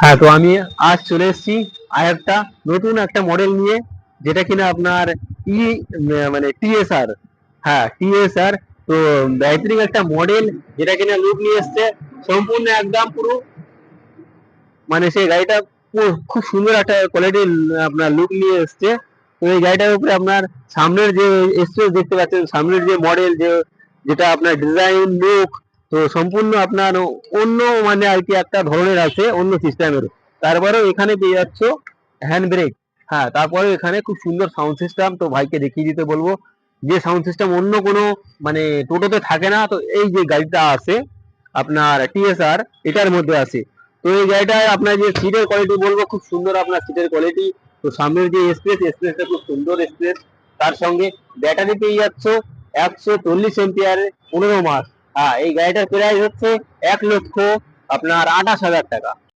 হ্যাঁ তো আমি আজ চলে এসেছি আর একটা নতুন একটা মডেল নিয়ে, যেটা কিনা আপনার ই মানে টিএসআর হ্যাঁ টিএসআর তো ব্যাটারিং একটা মডেল যেটা কিনা লুক নিয়ে এসছে, সম্পূর্ণ একদম পুরো মানে সেই গাড়িটা খুব সুন্দর একটা কোয়ালিটির আপনার লুক নিয়ে এসছে। তো এই গাড়িটার উপরে আপনার সামনের যে স্পেস দেখতে পাচ্ছেন, সামনের যে মডেল যে, যেটা আপনার ডিজাইন লুক তো সম্পূর্ণ আপনার অন্য মানে আর কি একটা ধরনের আছে, অন্য সিস্টেমের তারপরেও এখানে পেয়ে যাচ্ছ হ্যান্ড ব্রেক হ্যাঁ তারপরে এখানে খুব সুন্দর সাউন্ড সিস্টেম তো ভাইকে দেখিয়ে দিতে বলব। যে সাউন্ড সিস্টেম অন্য কোনো মানে টোটোতে থাকে না, তো এই যে গাড়িটা আছে, আপনার টিএসআর এটার মধ্যে আছে। তো এই গাড়িটায় আপনার যে সিটের কোয়ালিটি বলব, খুব সুন্দর আপনার সিটের কোয়ালিটি তো সামনের যে স্পেস স্পেসটা খুব সুন্দর স্পেস তার সঙ্গে ব্যাটারি পেয়ে যাচ্ছ একশো চল্লিশ এম্পিয়ারের পনেরো মাস হ্যাঁ এই গাড়িটার প্রাইস হচ্ছে এক লক্ষ আপনার আঠাশ হাজার টাকা